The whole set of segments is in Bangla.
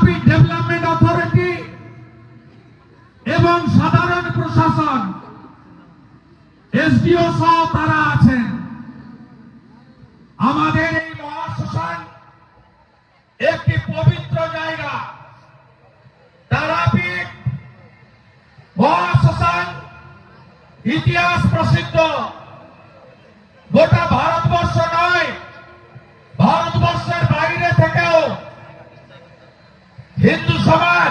তারাপীঠ ডেভেলপমেন্ট অথরিটি এবং সাধারণ প্রশাসন, এসডিও সহ তারা আছেন। আমাদের এই মহাশ্মশান একটি পবিত্র জায়গা, তারাপীঠ, মহাশ্মশান, ইতিহাস প্রসিদ্ধ গোটা ভারতবর্ষ নয় ভারতবর্ষের বাইরে থেকেও হিন্দু সমাজ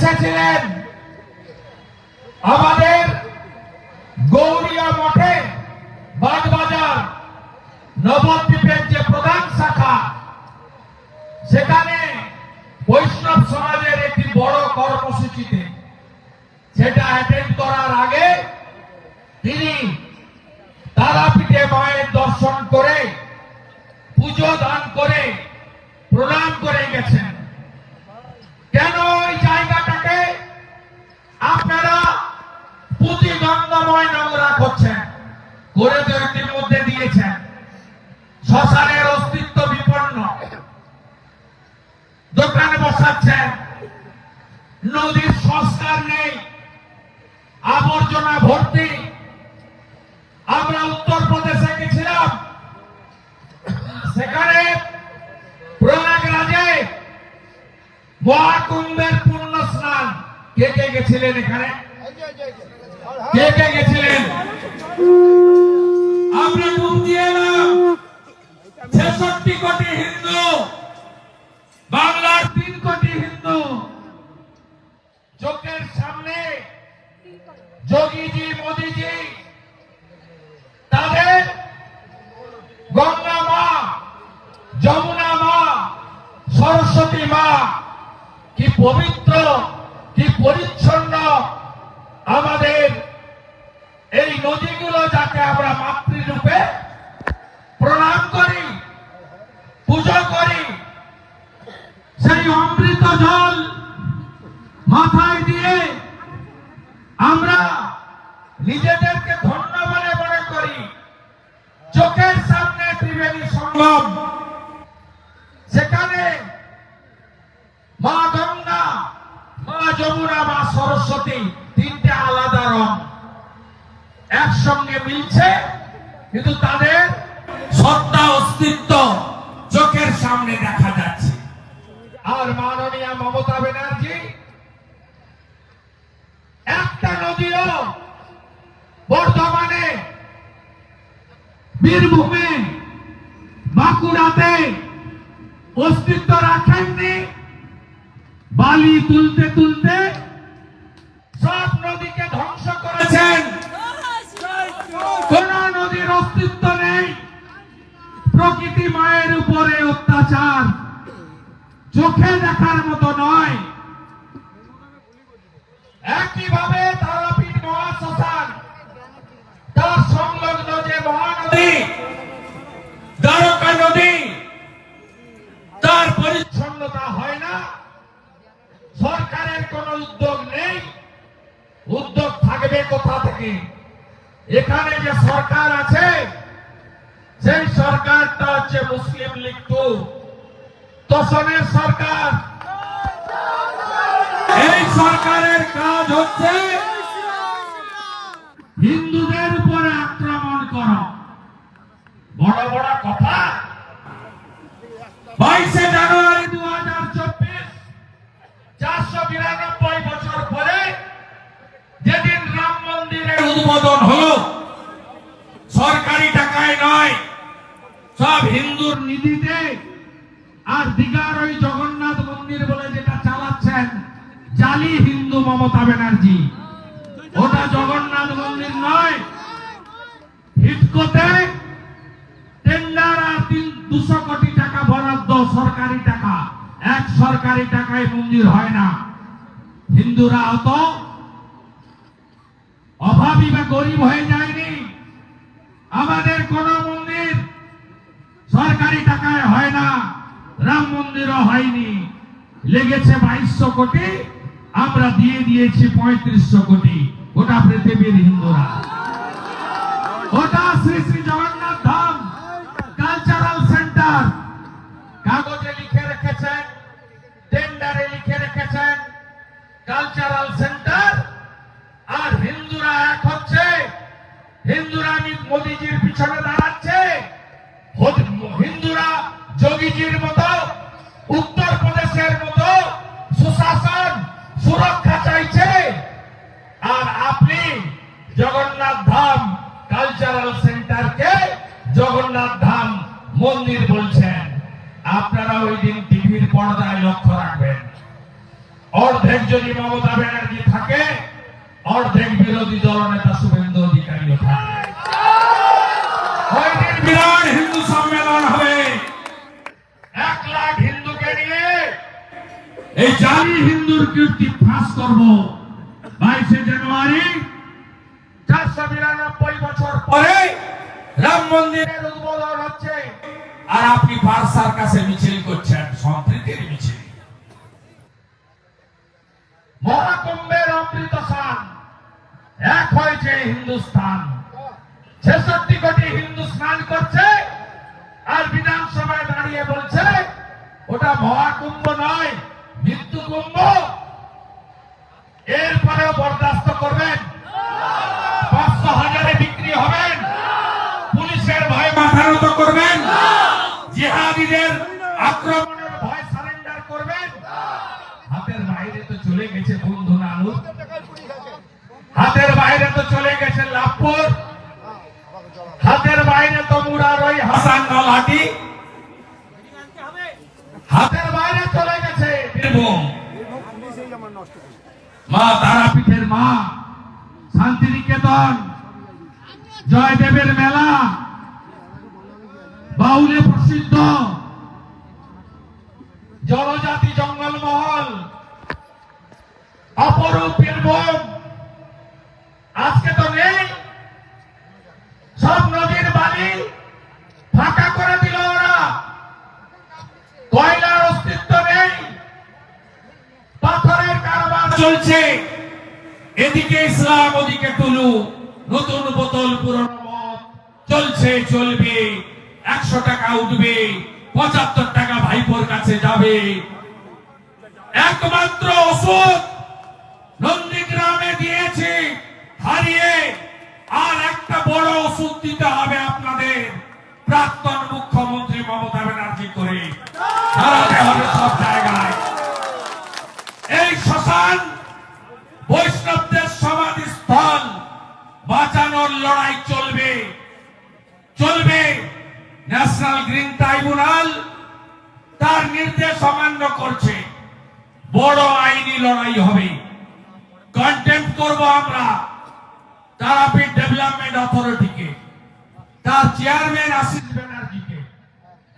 এসেছিলেন। আমাদের গৌরিয়া মঠে বাগবাজার নবদ্বীপের যে প্রধান শাখা, সেখানে বৈষ্ণব সমাজের একটি বড় কর্মসূচিতে সেটা অ্যাটেন্ড করার আগে তিনি তারাপীঠে মায়ের দর্শন করে পুজো দান করে প্রণাম করে গেছেন কেন ওই জায়গাটাকে আপনারা পুঁতি গঙ্গাময় নোংরা করছেন করে তো ইতিমধ্যে দিয়েছেন শ্মশানের অস্তিত্ব বিপন্ন দোকানে বসাচ্ছেন। নদীর সংস্কার নেই, আবর্জনা ভর্তি। আমরা উত্তরপ্রদেশে গেছিলাম। সেখানে প্রয়াগরাজে মহাকুম্ভের পূর্ণ স্নান। কে কে গেছিলেন এখানে? কে কে গেছিলেন? আমরা ডুব দিয়ে এলাম। ছেষট্টি কোটি কোটি হিন্দু। চোখের সামনে যোগীজি, মোদীজি, তাদের গঙ্গা মা, যমুনা মা, সরস্বতী মা, কি পবিত্র কি পরিচ্ছন্ন আমাদের এই নদীগুলো যাকে আমরা মাতৃরূপে প্রণাম করি পুজো করি সেই অমৃত জল মাথায় দিয়ে আমরা নিজেদেরকে ধন্য বলে মনে করি। চোখের সামনে ত্রিবেণী সঙ্গম। সেখানে মা গঙ্গা, মা যমুনা, মা সরস্বতী তিনটে আলাদা রং। একসঙ্গে মিলছে, কিন্তু তাদের সত্তা অস্তিত্ব চোখের সামনে দেখা যাচ্ছে আর মাননীয় মমতা ব্যানার্জি একটা নদীও বর্তমানে বীরভূমে, বাঁকুড়াতে অস্তিত্ব রাখেননি। বালি তুলতে তুলতে সব নদীকে ধ্বংস করেছেন। কোন নদীর অস্তিত্ব নেই। প্রকৃতি মায়ের উপরে অত্যাচার। চোখে দেখার মতো নয়। একইভাবে তারাপীঠ মহাশ্মশান তার সংলগ্ন যে মহানদী, দ্বারকা নদী, তার পরিচ্ছন্নতা হয় না। সরকারের কোন উদ্যোগ নেই। উদ্যোগ থাকবে কোথা থেকে? এখানে যে সরকার আছে, সেই সরকারটা হচ্ছে মুসলিম লীগ টু। তোষণের সরকার। এই সরকারের কাজ হচ্ছে হিন্দুদের উপরে আক্রমণ করা বড় বড় কথা বাইশে জানুয়ারি দু হাজার চব্বিশ চারশো বিরানব্বই বছর পরে যেদিন রাম মন্দিরের উদ্বোধন হলো। সরকারি টাকায় নয়, সব হিন্দুর নিধিতে। আর দিঘার ওই জগন্নাথ মন্দির বলে যেটা চালাচ্ছেন, জালি হিন্দু মমতা ব্যানার্জি। ওটা জগন্নাথ মন্দির নয়। ইফকোতে টেন্ডার আর তিন, দুশো কোটি টাকা বরাদ্দ সরকারি টাকা। এক সরকারি টাকায় মন্দির হয় না। হিন্দুরা অত অভাবী বা গরিব হয়ে যায়নি। আমাদের কোন মন্দির সরকারি টাকায় হয় না, রাম মন্দিরও হয়নি। লেগেছে বাইশশো কোটি, আমরা দিয়ে দিয়েছি পঁয়ত্রিশশো কোটি, গোটা পৃথিবীর হিন্দুরা। ওটা শ্রী শ্রী জগন্নাথ ধাম কালচারাল সেন্টার কাগজে লিখে রেখেছেন টেন্ডারে লিখে রেখেছেন কালচারাল সেন্টার হিন্দুরা মোদিজির পিছনে দাঁড়াচ্ছে। হিন্দুরা যোগীজির মতো উত্তর প্রদেশের মতো সুশাসন সুরক্ষা চাইছে। আর আপনি জগন্নাথ ধাম কালচারাল সেন্টারকে জগন্নাথ ধাম মন্দির বলছেন। আপনারা ওই দিন টিভির পর্দায় লক্ষ্য রাখবেন। অর্ধেক যদি মমতা ব্যানার্জি থাকে অর্ধেক বিরোধী দলনেতা শুভেন্দু দিন বিরাট হিন্দু সম্মেলন হবে? এক লাখ হিন্দুকে নিয়ে এই হিন্দুর কীর্তি ফাঁস করব। বাইশে জানুয়ারি, চারশো বিরানব্বই বছর পরে রাম মন্দিরের উদ্বোধন হচ্ছে। আর আপনি বার্সার কাছে মিছিল করছেন, সম্প্রীতির মিছিল। মহাকুম্ভের অমৃত এক হয়েছে হিন্দুস্তান ছেষট্টি কোটি হিন্দু স্নান করছে আর বিধানসভায় দাঁড়িয়ে বলছে, ওটা মহাকুম্ভ নয়, মৃত্যু কুম্ভ। এরপরেও বরদাস্ত করবেন। পাঁচশো হাজারে বিক্রি হবেন। পুলিশের ভয় মাথা নত করবেন। জিহাদিদের আক্রমণের ভয় সারেন্ডার করবেন। হাতের বাইরে তো চলে গেছে বন্ধু নানু হাতের বাইরে তো চলে গেছে লাভপুর। হাতের বাইরে তো মুরারই হাসান নলহাটি হাতের বাইরে চলে গেছে বীরভূম। মা তারাপীঠের মা, শান্তিনিকেতন, জয়দেবের মেলা, বাউলে প্রসিদ্ধ, জনজাতি জঙ্গলমহল অপরূপ বীরভূম আজকে তো নেই বালি ফাঁকা করে দিল ওরা। কয়লার অস্তিত্ব নেই। পাথরের কারবার চলছে। এদিকে ইসলাম, ওদিকে টুলু। নতুন বোতল, পুরনো চলছে, চলবে। একশো টাকা উঠবে। পঁচাত্তর টাকা ভাইপোর কাছে যাবে। একমাত্র ওষুধ নন্দীগ্রামে দিয়েছি। হারিয়ে একটা বড় ওষুধ দিতে হবে আপনাদের। প্রাক্তন মুখ্যমন্ত্রী মমতা ব্যানার্জি করে। হবে সব জায়গায়। এই শ্মশান বৈষ্ণবদের বাঁচানোর লড়াই চলবে। চলবে ন্যাশনাল গ্রিন ট্রাইব্যুনাল। তার নির্দেশ অমান্য করছে। বড় আইনি লড়াই হবে। কন্টেম্প করব আমরা। তারাপীঠ ডেভেলপমেন্ট অথরিটিকে তার চেয়ারম্যান আশিস ব্যানার্জিকে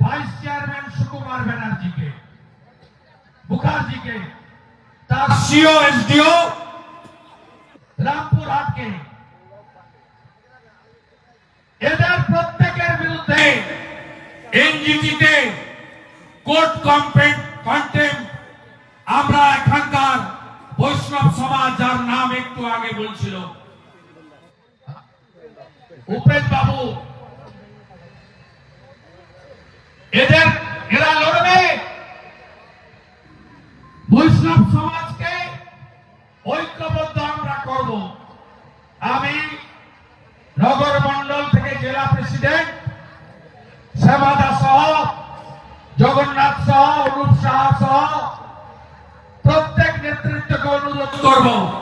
ভাইস চেয়ারম্যান সুকুমার ব্যানার্জিকে মুখার্জিকে তার সিও এসডিও রামপুর হাটকে এদের প্রত্যেকের বিরুদ্ধে এনজিটিতে কোর্ট কম্পেন্ট কন্টেম্প আমরা এখানকার বৈষ্ণব সমাজ, যার নাম একটু আগে বলছিল উপেন বাবু। এদের এরা লড়বে। বৈষ্ণব সমাজকে ঐক্যবদ্ধ আমরা করব। আমি নগর মন্ডল থেকে জেলা প্রেসিডেন্ট শ্যামাদা সহ, জগন্নাথ সহ অনুপ সাহা সহ প্রত্যেক নেতৃত্বকে অনুরোধ করব।